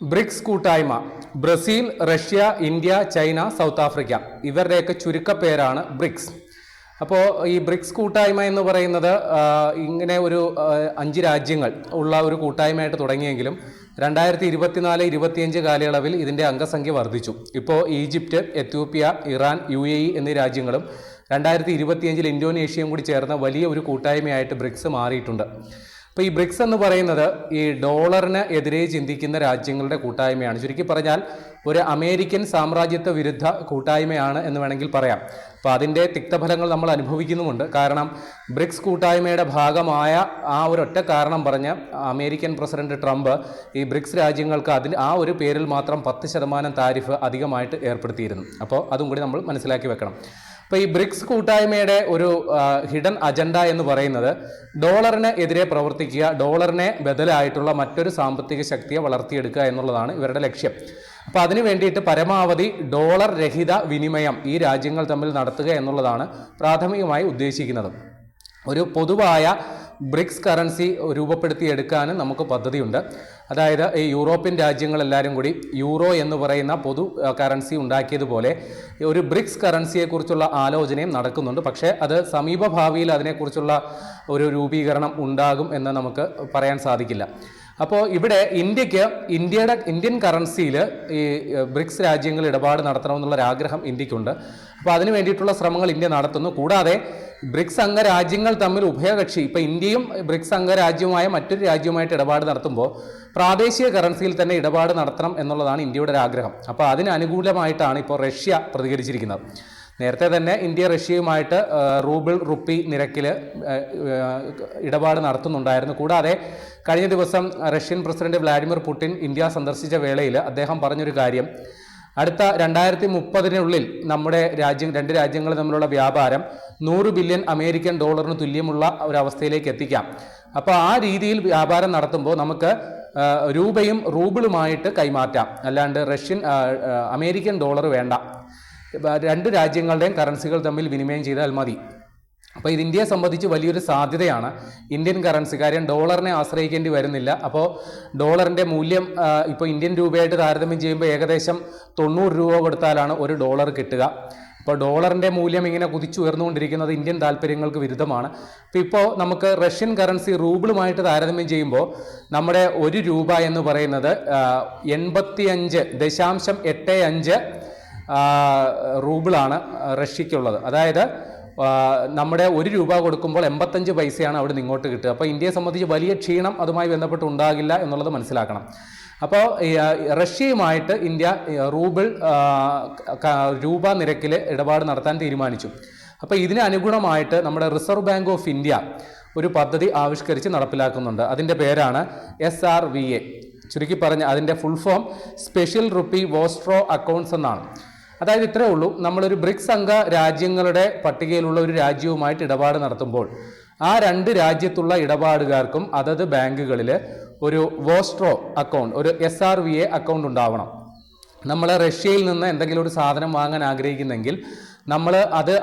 BRICS കൂട്ടായ്മ. Brazil Russia India China south Africa. ഇവരുടെയൊക്കെ ചുരുക്കപ്പേരാണ് ബ്രിക്സ്. അപ്പോൾ ഈ ബ്രിക്സ് കൂട്ടായ്മ എന്ന് പറയുന്നത് ഇങ്ങനെ ഒരു അഞ്ച് രാജ്യങ്ങൾ ഉള്ള ഒരു കൂട്ടായ്മയായിട്ട് തുടങ്ങിയെങ്കിലും രണ്ടായിരത്തി ഇരുപത്തിനാല് ഇരുപത്തിയഞ്ച് കാലയളവിൽ ഇതിന്റെ അംഗസംഖ്യ വർദ്ധിച്ചു. ഇപ്പോൾ Egypt Ethiopia Iran U A E എന്നീ രാജ്യങ്ങളും രണ്ടായിരത്തി ഇരുപത്തിയഞ്ചിൽ ഇന്തോനേഷ്യയും കൂടി ചേർന്ന വലിയ ഒരു കൂട്ടായ്മയായിട്ട് ബ്രിക്സ് മാറിയിട്ടുണ്ട്. അപ്പോൾ ഈ ബ്രിക്സ് എന്ന് പറയുന്നത് ഈ ഡോളറിന് എതിരെ ചിന്തിക്കുന്ന രാജ്യങ്ങളുടെ കൂട്ടായ്മയാണ്. ചുരുക്കി പറഞ്ഞാൽ ഒരു അമേരിക്കൻ സാമ്രാജ്യത്വ വിരുദ്ധ കൂട്ടായ്മയാണ് എന്ന് വേണമെങ്കിൽ പറയാം. അപ്പോൾ അതിന്റെ തിക്തഫലങ്ങൾ നമ്മൾ അനുഭവിക്കുന്നുമുണ്ട്. കാരണം ബ്രിക്സ് കൂട്ടായ്മയുടെ ഭാഗമായ ആ ഒരൊറ്റ കാരണം പറഞ്ഞ് അമേരിക്കൻ പ്രസിഡന്റ് ട്രംപ് ഈ ബ്രിക്സ് രാജ്യങ്ങൾക്ക് അതിന് ആ ഒരു പേരിൽ മാത്രം പത്ത് ശതമാനം താരിഫ് അധികമായിട്ട് ഏർപ്പെടുത്തിയിരുന്നു. അപ്പോൾ അതും കൂടി നമ്മൾ മനസ്സിലാക്കി വെക്കണം. അപ്പോൾ ഈ ബ്രിക്സ് കൂട്ടായ്മയുടെ ഒരു ഹിഡൻ അജണ്ട എന്ന് പറയുന്നത് ഡോളറിന് എതിരെ പ്രവർത്തിക്കുക ഡോളറിനെ ബദലായിട്ടുള്ള മറ്റൊരു സാമ്പത്തിക ശക്തിയെ വളർത്തിയെടുക്കുക എന്നുള്ളതാണ് ഇവരുടെ ലക്ഷ്യം. അപ്പോൾ അതിന് വേണ്ടിയിട്ട് പരമാവധി ഡോളർ രഹിത വിനിമയം ഈ രാജ്യങ്ങൾ തമ്മിൽ നടത്തുക എന്നുള്ളതാണ് പ്രാഥമികമായി ഉദ്ദേശിക്കുന്നത്. ഒരു പൊതുവായ ബ്രിക്സ് കറൻസി രൂപപ്പെടുത്തിയെടുക്കാനും നമുക്ക് പദ്ധതിയുണ്ട്. അതായത് ഈ യൂറോപ്യൻ രാജ്യങ്ങളെല്ലാവരും കൂടി യൂറോ എന്ന് പറയുന്ന പൊതു കറൻസി ഉണ്ടാക്കിയതുപോലെ ഒരു ബ്രിക്സ് കറൻസിയെക്കുറിച്ചുള്ള ആലോചനയും നടക്കുന്നുണ്ട്. പക്ഷേ അത് സമീപഭാവിയിൽ അതിനെക്കുറിച്ചുള്ള ഒരു രൂപീകരണം ഉണ്ടാകും എന്ന് നമുക്ക് പറയാൻ സാധിക്കില്ല. അപ്പോൾ ഇവിടെ ഇന്ത്യയ്ക്ക് ഇന്ത്യയുടെ ഇന്ത്യൻ കറൻസിയിൽ ഈ ബ്രിക്സ് രാജ്യങ്ങൾ ഇടപാട് നടത്തണമെന്നുള്ള ആഗ്രഹം ഇന്ത്യക്കുണ്ട്. അപ്പോൾ അതിന് വേണ്ടിയിട്ടുള്ള ശ്രമങ്ങൾ ഇന്ത്യ നടത്തുന്നു. കൂടാതെ ബ്രിക്സ് അംഗരാജ്യങ്ങൾ തമ്മിൽ ഉഭയകക്ഷി ഇപ്പോൾ ഇന്ത്യയും ബ്രിക്സ് അംഗരാജ്യവുമായ മറ്റൊരു രാജ്യവുമായിട്ട് ഇടപാട് നടത്തുമ്പോൾ പ്രാദേശിക കറൻസിയിൽ തന്നെ ഇടപാട് നടത്തണം എന്നുള്ളതാണ് ഇന്ത്യയുടെ ഒരു ആഗ്രഹം അപ്പോൾ അതിന് അനുകൂലമായിട്ടാണ് ഇപ്പോൾ റഷ്യ പ്രതികരിച്ചിരിക്കുന്നത്. നേരത്തെ തന്നെ ഇന്ത്യ റഷ്യയുമായിട്ട് റൂബിൾ റുപ്പി നിരക്കിൽ ഇടപാട് നടത്തുന്നുണ്ടായിരുന്നു. കൂടാതെ കഴിഞ്ഞ ദിവസം Russian president Vladimir Putin India സന്ദർശിച്ച വേളയിൽ അദ്ദേഹം പറഞ്ഞൊരു കാര്യം. അടുത്ത രണ്ടായിരത്തി മുപ്പതിനുള്ളിൽ നമ്മുടെ രാജ്യം രണ്ട് രാജ്യങ്ങൾ തമ്മിലുള്ള വ്യാപാരം നൂറ് ബില്യൺ അമേരിക്കൻ ഡോളറിന് തുല്യമുള്ള ഒരവസ്ഥയിലേക്ക് എത്തിക്കാം. അപ്പോൾ ആ രീതിയിൽ വ്യാപാരം നടത്തുമ്പോൾ നമുക്ക് രൂപയും റൂബിളുമായിട്ട് കൈമാറ്റാം. അല്ലാണ്ട് റഷ്യൻ അമേരിക്കൻ ഡോളർ വേണ്ട. രണ്ട് രാജ്യങ്ങളുടെയും കറൻസികൾ തമ്മിൽ വിനിമയം ചെയ്താൽ മതി. അപ്പോൾ ഇത് ഇന്ത്യയെ സംബന്ധിച്ച് വലിയൊരു സാധ്യതയാണ്. ഇന്ത്യൻ കറൻസി കാര്യം ഡോളറിനെ ആശ്രയിക്കേണ്ടി വരുന്നില്ല. അപ്പോൾ ഡോളറിന്റെ മൂല്യം ഇപ്പോൾ ഇന്ത്യൻ രൂപയായിട്ട് താരതമ്യം ചെയ്യുമ്പോൾ ഏകദേശം തൊണ്ണൂറ് രൂപ കൊടുത്താലാണ് ഒരു ഡോളർ കിട്ടുക. ഇപ്പോൾ ഡോളറിന്റെ മൂല്യം ഇങ്ങനെ കുതിച്ചുയർന്നുകൊണ്ടിരിക്കുന്നത് ഇന്ത്യൻ താല്പര്യങ്ങൾക്ക് വിരുദ്ധമാണ്. അപ്പോൾ ഇപ്പോൾ നമുക്ക് റഷ്യൻ കറൻസി റൂബിളുമായിട്ട് താരതമ്യം ചെയ്യുമ്പോൾ നമ്മുടെ ഒരു രൂപ എന്ന് പറയുന്നത് എൺപത്തിയഞ്ച് ദശാംശം എട്ട് അഞ്ച് റൂബിളാണ് റഷ്യയ്ക്കുള്ളത് അതായത് നമ്മുടെ ഒരു രൂപ കൊടുക്കുമ്പോൾ എൺപത്തഞ്ച് പൈസയാണ് അവിടെ നിന്ന് ഇങ്ങോട്ട് കിട്ടുക. അപ്പോൾ ഇന്ത്യയെ സംബന്ധിച്ച് വലിയ ക്ഷീണം അതുമായി ബന്ധപ്പെട്ട് ഉണ്ടാകില്ല എന്നുള്ളത് മനസ്സിലാക്കണം. അപ്പോൾ റഷ്യയുമായിട്ട് ഇന്ത്യ റൂബിൾ രൂപ നിരക്കിൽ ഇടപാട് നടത്താൻ തീരുമാനിച്ചു. അപ്പോൾ ഇതിന് അനുഗുണമായിട്ട് നമ്മുടെ റിസർവ് ബാങ്ക് ഓഫ് ഇന്ത്യ ഒരു പദ്ധതി ആവിഷ്കരിച്ച് നടപ്പിലാക്കുന്നുണ്ട്. അതിന്റെ പേരാണ് എസ് ആർ വി എ ചുരുക്കി പറഞ്ഞ അതിന്റെ full form special rupee vostro accounts എന്നാണ്. അതായത് ഇത്രേ ഉള്ളൂ. നമ്മളൊരു ബ്രിക്സ് അംഗ രാജ്യങ്ങളുടെ പട്ടികയിലുള്ള ഒരു രാജ്യവുമായിട്ട് ഇടപാട് നടത്തുമ്പോൾ ആ രണ്ട് രാജ്യത്തുള്ള ഇടപാടുകാർക്കും അതത് ബാങ്കുകളിൽ ഒരു വോസ്ട്രോ അക്കൗണ്ട് ഒരു S R V A account ഉണ്ടാവണം. നമ്മൾ റഷ്യയിൽ നിന്ന് എന്തെങ്കിലും ഒരു സാധനം വാങ്ങാൻ ആഗ്രഹിക്കുന്നെങ്കിൽ നമ്മൾ അത്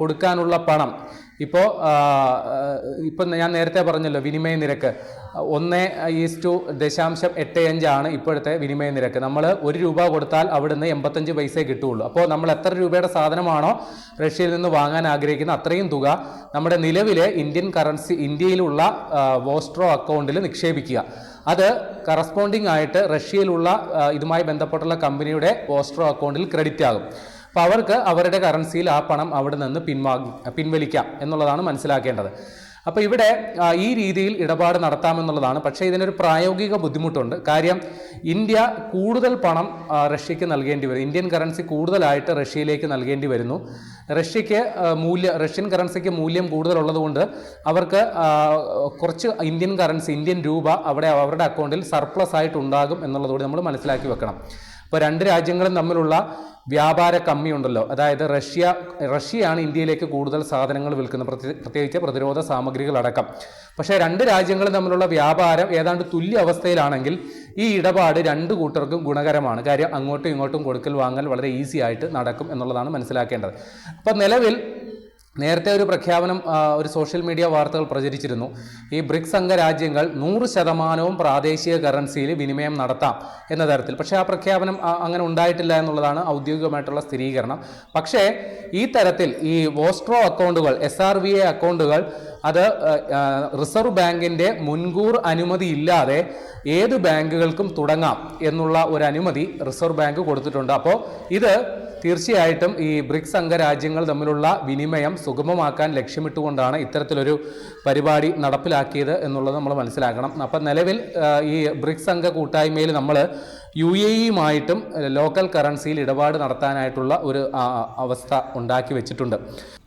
കൊടുക്കാനുള്ള പണം. ഇപ്പോൾ ഇപ്പം ഞാൻ നേരത്തെ പറഞ്ഞല്ലോ വിനിമയ നിരക്ക്. ഒന്ന് ഈസ്റ്റു ദശാംശം എട്ട് അഞ്ചാണ് ഇപ്പോഴത്തെ വിനിമയ നിരക്ക്. നമ്മൾ ഒരു രൂപ കൊടുത്താൽ അവിടുന്ന് എൺപത്തഞ്ച് പൈസയെ കിട്ടുകയുള്ളൂ. അപ്പോൾ നമ്മൾ എത്ര രൂപയുടെ സാധനമാണോ റഷ്യയിൽ നിന്ന് വാങ്ങാൻ ആഗ്രഹിക്കുന്ന അത്രയും തുക നമ്മുടെ നിലവിലെ ഇന്ത്യൻ കറൻസി ഇന്ത്യയിലുള്ള വോസ്ട്രോ അക്കൗണ്ടിൽ നിക്ഷേപിക്കുക. അത് കറസ്പോണ്ടിങ് ആയിട്ട് റഷ്യയിലുള്ള ഇതുമായി ബന്ധപ്പെട്ടുള്ള കമ്പനിയുടെ വോസ്ട്രോ അക്കൗണ്ടിൽ ക്രെഡിറ്റ് ആകും. അപ്പോൾ അവർക്ക് അവരുടെ കറൻസിയിൽ ആ പണം അവിടെ നിന്ന് പിൻവാങ്ങി പിൻവലിക്കാം എന്നുള്ളതാണ് മനസ്സിലാക്കേണ്ടത്. അപ്പോൾ ഇവിടെ ഈ രീതിയിൽ ഇടപാട് നടത്താമെന്നുള്ളതാണ്. പക്ഷേ ഇതിനൊരു പ്രായോഗിക ബുദ്ധിമുട്ടുണ്ട്. കാര്യം ഇന്ത്യ കൂടുതൽ പണം റഷ്യക്ക് നൽകേണ്ടി വരും. ഇന്ത്യൻ കറൻസി കൂടുതലായിട്ട് റഷ്യയിലേക്ക് നൽകേണ്ടി വരുന്നു. റഷ്യക്ക് മൂല്യ റഷ്യൻ കറൻസിക്ക് മൂല്യം കൂടുതലുള്ളതുകൊണ്ട് അവർക്ക് കുറച്ച് ഇന്ത്യൻ കറൻസി ഇന്ത്യൻ രൂപ അവിടെ അവരുടെ അക്കൗണ്ടിൽ സർപ്ലസ് ആയിട്ട് ഉണ്ടാകും എന്നുള്ളതുകൂടി നമ്മൾ മനസ്സിലാക്കി വെക്കണം. ഇപ്പോൾ രണ്ട് രാജ്യങ്ങളും തമ്മിലുള്ള വ്യാപാര കമ്മി ഉണ്ടല്ലോ. അതായത് റഷ്യ റഷ്യയാണ് ഇന്ത്യയിലേക്ക് കൂടുതൽ സാധനങ്ങൾ വിൽക്കുന്നത്. പ്രത്യേക- പ്രത്യേകിച്ച് പ്രതിരോധ സാമഗ്രികളടക്കം. പക്ഷേ രണ്ട് രാജ്യങ്ങളും തമ്മിലുള്ള വ്യാപാരം ഏതാണ്ട് തുല്യ അവസ്ഥയിലാണെങ്കിൽ ഈ ഇടപാട് രണ്ട് കൂട്ടർക്കും ഗുണകരമാണ്. കാര്യം അങ്ങോട്ടും ഇങ്ങോട്ടും കൊടുക്കൽ വാങ്ങൽ വളരെ ഈസി ആയിട്ട് നടക്കും എന്നുള്ളതാണ് മനസ്സിലാക്കേണ്ടത്. അപ്പം നിലവിൽ നേരത്തെ ഒരു പ്രഖ്യാപനം ഒരു സോഷ്യൽ മീഡിയ വാർത്തകൾ പ്രചരിച്ചിരുന്നു. ഈ ബ്രിക്സ് അംഗരാജ്യങ്ങൾ നൂറ് ശതമാനവും പ്രാദേശിക കറൻസിയിൽ വിനിമയം നടത്താം എന്ന തരത്തിൽ. പക്ഷേ ആ പ്രഖ്യാപനം അങ്ങനെ ഉണ്ടായിട്ടില്ല എന്നുള്ളതാണ് ഔദ്യോഗികമായിട്ടുള്ള സ്ഥിരീകരണം. പക്ഷേ ഈ തരത്തിൽ ഈ വോസ്ട്രോ അക്കൗണ്ടുകൾ എസ് ആർ വി എ അക്കൗണ്ടുകൾ അത് റിസർവ് ബാങ്കിന്റെ മുൻകൂർ അനുമതി ഇല്ലാതെ ഏത് ബാങ്കുകൾക്കും തുടങ്ങാം എന്നുള്ള ഒരു അനുമതി റിസർവ് ബാങ്ക് കൊടുത്തിട്ടുണ്ട്. അപ്പോൾ ഇത് തീർച്ചയായിട്ടും ഈ ബ്രിക്സ് അംഗരാജ്യങ്ങൾ തമ്മിലുള്ള വിനിമയം സുഗമമാക്കാൻ ലക്ഷ്യമിട്ടുകൊണ്ടാണ് ഇത്തരത്തിലൊരു പരിപാടി നടപ്പിലാക്കിയത് എന്നുള്ളത് നമ്മൾ മനസ്സിലാക്കണം. അപ്പം നിലവിൽ ഈ ബ്രിക്സ് അംഗ കൂട്ടായ്മയിൽ നമ്മൾ യു എ ഇയുമായിട്ടും ലോക്കൽ കറൻസിയിൽ ഇടപാട് നടത്താനായിട്ടുള്ള ഒരു അവസ്ഥ ഉണ്ടാക്കി വെച്ചിട്ടുണ്ട്.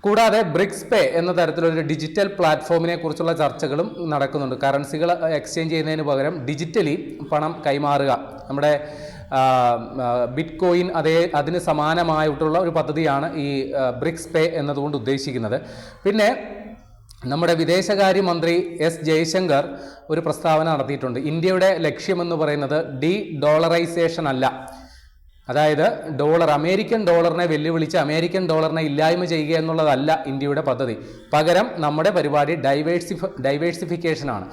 കൂടാതെ ബ്രിക്സ് പേ എന്ന തരത്തിലൊരു ഡിജിറ്റൽ പ്ലാറ്റ്ഫോമിനെ കുറിച്ചുള്ള ചർച്ചകളും നടക്കുന്നുണ്ട്. കറൻസികൾ എക്സ്ചേഞ്ച് ചെയ്യുന്നതിന് പകരം ഡിജിറ്റലി പണം കൈമാറുക. നമ്മുടെ ബിറ്റ് കോയിൻ അതേ അതിന് സമാനമായിട്ടുള്ള ഒരു പദ്ധതിയാണ് ഈ ബ്രിക്സ് പേ എന്നതുകൊണ്ട് ഉദ്ദേശിക്കുന്നത്. പിന്നെ നമ്മുടെ വിദേശകാര്യമന്ത്രി എസ് ജയശങ്കർ ഒരു പ്രസ്താവന നടത്തിയിട്ടുണ്ട്. ഇന്ത്യയുടെ ലക്ഷ്യമെന്ന് പറയുന്നത് ഡി ഡോളറൈസേഷൻ അല്ല. അതായത് ഡോളർ അമേരിക്കൻ ഡോളറിനെ വെല്ലുവിളിച്ച് അമേരിക്കൻ ഡോളറിനെ ഇല്ലായ്മ ചെയ്യുക എന്നുള്ളതല്ല ഇന്ത്യയുടെ പദ്ധതി. പകരം നമ്മുടെ പരിപാടി ഡൈവേഴ്സിഫ ഡൈവേഴ്സിഫിക്കേഷനാണ്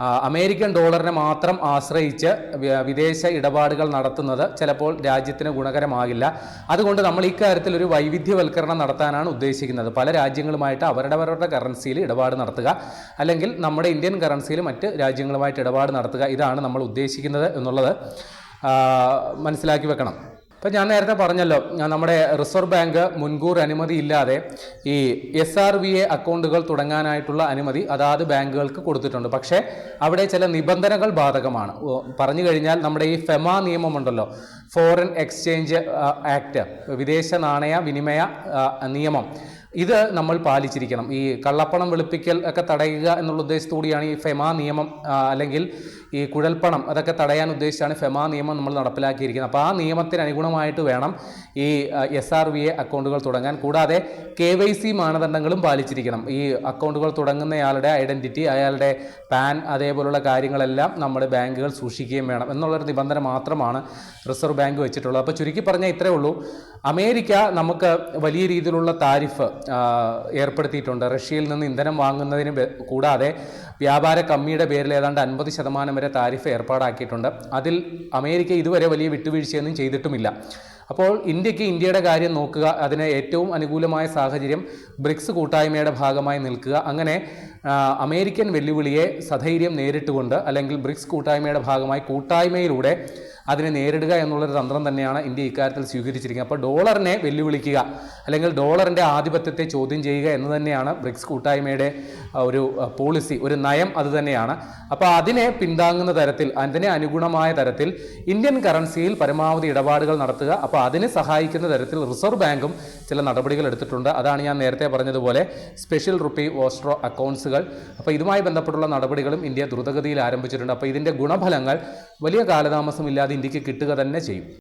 അമേരിക്കൻ ഡോളറിനെ മാത്രം ആശ്രയിച്ച് വിദേശ ഇടപാടുകൾ നടത്തുന്നത് ചിലപ്പോൾ രാജ്യത്തിന് ഗുണകരമാകില്ല. അതുകൊണ്ട് നമ്മൾ ഇക്കാര്യത്തിൽ ഒരു വൈവിധ്യവൽക്കരണം നടത്താനാണ് ഉദ്ദേശിക്കുന്നത്. പല രാജ്യങ്ങളുമായിട്ട് അവരവരുടെ കറൻസിയിൽ ഇടപാട് നടത്തുക. അല്ലെങ്കിൽ നമ്മുടെ ഇന്ത്യൻ കറൻസിയിൽ മറ്റ് രാജ്യങ്ങളുമായിട്ട് ഇടപാട് നടത്തുക. ഇതാണ് നമ്മൾ ഉദ്ദേശിക്കുന്നത് എന്നുള്ളത് മനസ്സിലാക്കി വെക്കണം. ഇപ്പം ഞാൻ നേരത്തെ പറഞ്ഞല്ലോ നമ്മുടെ റിസർവ് ബാങ്ക് മുൻകൂർ അനുമതി ഇല്ലാതെ ഈ എസ് ആർ വി എ അക്കൗണ്ടുകൾ തുടങ്ങാനായിട്ടുള്ള അനുമതി അതാത് ബാങ്കുകൾക്ക് കൊടുത്തിട്ടുണ്ട്. പക്ഷേ അവിടെ ചില നിബന്ധനകൾ ബാധകമാണ്. പറഞ്ഞു കഴിഞ്ഞാൽ നമ്മുടെ ഈ ഫെമ നിയമമുണ്ടല്ലോ. ഫോറിൻ എക്സ്ചേഞ്ച് ആക്ട് വിദേശ നാണയ വിനിമയ നിയമം. ഇത് നമ്മൾ പാലിച്ചിരിക്കണം. ഈ കള്ളപ്പണം വെളുപ്പിക്കൽ ഒക്കെ തടയുക എന്നുള്ള ഉദ്ദേശത്തോടെയാണ് ഈ ഫെമ നിയമം അല്ലെങ്കിൽ ഈ കുഴൽപ്പണം അതൊക്കെ തടയാൻ ഉദ്ദേശിച്ചാണ് ഫെമ നിയമം നമ്മൾ നടപ്പിലാക്കിയിരിക്കുന്നത്. അപ്പോൾ ആ നിയമത്തിന് അനുഗുണമായിട്ട് വേണം ഈ എസ് ആർ വി എ അക്കൗണ്ടുകൾ തുടങ്ങാൻ. കൂടാതെ കെ വൈ സി മാനദണ്ഡങ്ങളും പാലിച്ചിരിക്കണം. ഈ അക്കൗണ്ടുകൾ തുടങ്ങുന്നയാളുടെ ഐഡന്റിറ്റി അയാളുടെ പാൻ അതേപോലുള്ള കാര്യങ്ങളെല്ലാം നമ്മുടെ ബാങ്കുകൾ സൂക്ഷിക്കുകയും വേണം എന്നുള്ളൊരു നിബന്ധന മാത്രമാണ് റിസർവ് ബാങ്ക് വെച്ചിട്ടുള്ളത്. അപ്പോൾ ചുരുക്കി പറഞ്ഞാൽ ഇത്രയേ ഉള്ളൂ. അമേരിക്ക നമുക്ക് വലിയ രീതിയിലുള്ള താരിഫ് ഏർപ്പെടുത്തിയിട്ടുണ്ട്. റഷ്യയിൽ നിന്ന് ഇന്ധനം വാങ്ങുന്നതിന് കൂടാതെ വ്യാപാര കമ്മിയുടെ പേരിൽ ഏതാണ്ട് അൻപത് ശതമാനം വരെ താരിഫ് ഏർപ്പാടാക്കിയിട്ടുണ്ട്. അതിൽ അമേരിക്ക ഇതുവരെ വലിയ വിട്ടുവീഴ്ചയൊന്നും ചെയ്തിട്ടുമില്ല. അപ്പോൾ ഇന്ത്യയ്ക്ക് ഇന്ത്യയുടെ കാര്യം നോക്കുക അതിന് ഏറ്റവും അനുകൂലമായ സാഹചര്യം ബ്രിക്സ് കൂട്ടായ്മയുടെ ഭാഗമായി നിൽക്കുക. അങ്ങനെ അമേരിക്കൻ വെല്ലുവിളിയെ സധൈര്യം നേരിട്ടുകൊണ്ട് അല്ലെങ്കിൽ ബ്രിക്സ് കൂട്ടായ്മയുടെ ഭാഗമായി കൂട്ടായ്മയിലൂടെ അതിനെ നേരിടുക എന്നുള്ളൊരു തന്ത്രം തന്നെയാണ് ഇന്ത്യ ഇക്കാര്യത്തിൽ സ്വീകരിച്ചിരിക്കുന്നത്. അപ്പോൾ ഡോളറിനെ വെല്ലുവിളിക്കുക അല്ലെങ്കിൽ ഡോളറിന്റെ ആധിപത്യത്തെ ചോദ്യം ചെയ്യുക എന്ന് തന്നെയാണ് ബ്രിക്സ് കൂട്ടായ്മയുടെ ഒരു പോളിസി ഒരു നയം അത് തന്നെയാണ്. അപ്പോൾ അതിനെ പിന്താങ്ങുന്ന തരത്തിൽ അതിനെ അനുഗുണമായ തരത്തിൽ ഇന്ത്യൻ കറൻസിയിൽ പരമാവധി ഇടപാടുകൾ നടത്തുക. അപ്പോൾ അതിനെ സഹായിക്കുന്ന തരത്തിൽ റിസർവ് ബാങ്കും ചില നടപടികൾ എടുത്തിട്ടുണ്ട്. അതാണ് ഞാൻ നേരത്തെ പറഞ്ഞതുപോലെ സ്പെഷ്യൽ റുപ്പി ഓസ്ട്രോ അക്കൗണ്ട്സുകൾ അപ്പോൾ ഇതുമായി ബന്ധപ്പെട്ടുള്ള നടപടികളും ഇന്ത്യ ദ്രുതഗതിയിൽ ആരംഭിച്ചിട്ടുണ്ട്. അപ്പോൾ ഇതിന്റെ ഗുണഫലങ്ങൾ വലിയ കാലതാമസമില്ലാതെ ഇന്ത്യയ്ക്ക് കിട്ടുക തന്നെ ചെയ്യും.